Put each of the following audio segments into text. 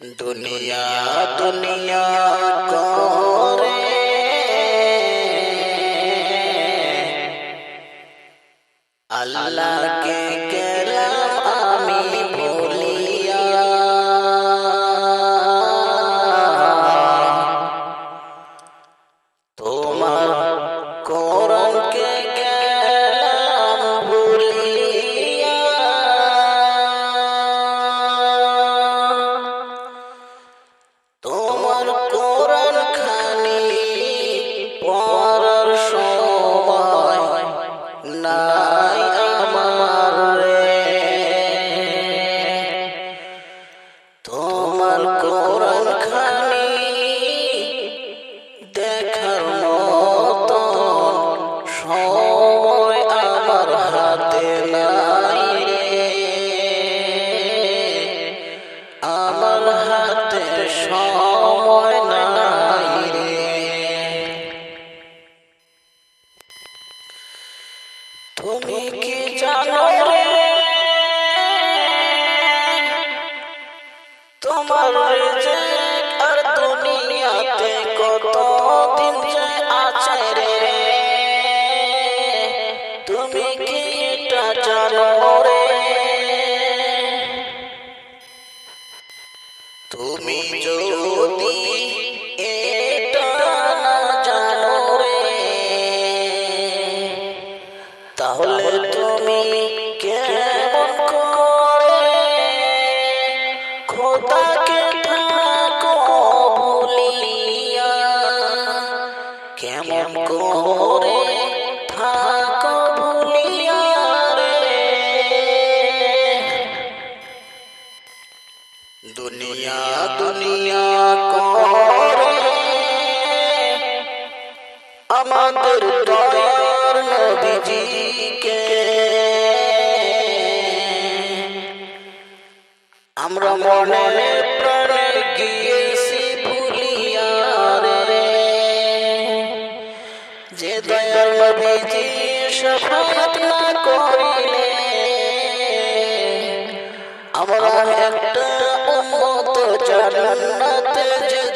দুনিয়া দুনিয়া করে আল্লাহকে রে তুমি কি তোমার কত যে আছে রে তুমি কি এটা জানো রে? করে খোদাকে থাকো কেমন করে থাকো ভুলিয়া দুনিয়া দুনিয়া করে। আমাদের আমরা রে যে দয়ার নবীজি শফাত না করিলে আমরা একটা উম্মত জান্নাতে যেতে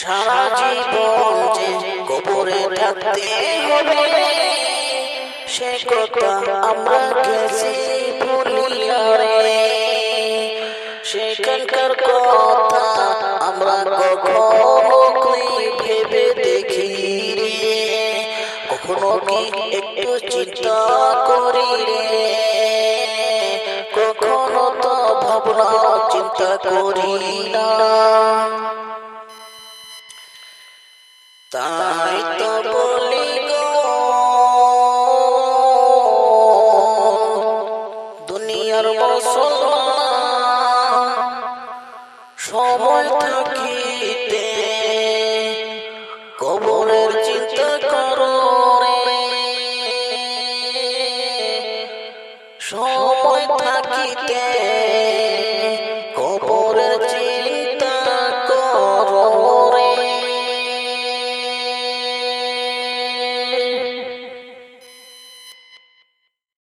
সারা জীবন যে কবরে থাকতে হবে, সে কথা আমরা গেছি ভুলিয়া রে সেখানকার কথা আমরা কখনো কই ভেবে দেখি রে। কখনো কি একটু চিন্তা করি রে? কখনো তো ভাবনা চিন্তা করি না। সময় থাকিতে কবরের চিন্তা করো রে। সময় থাকিতে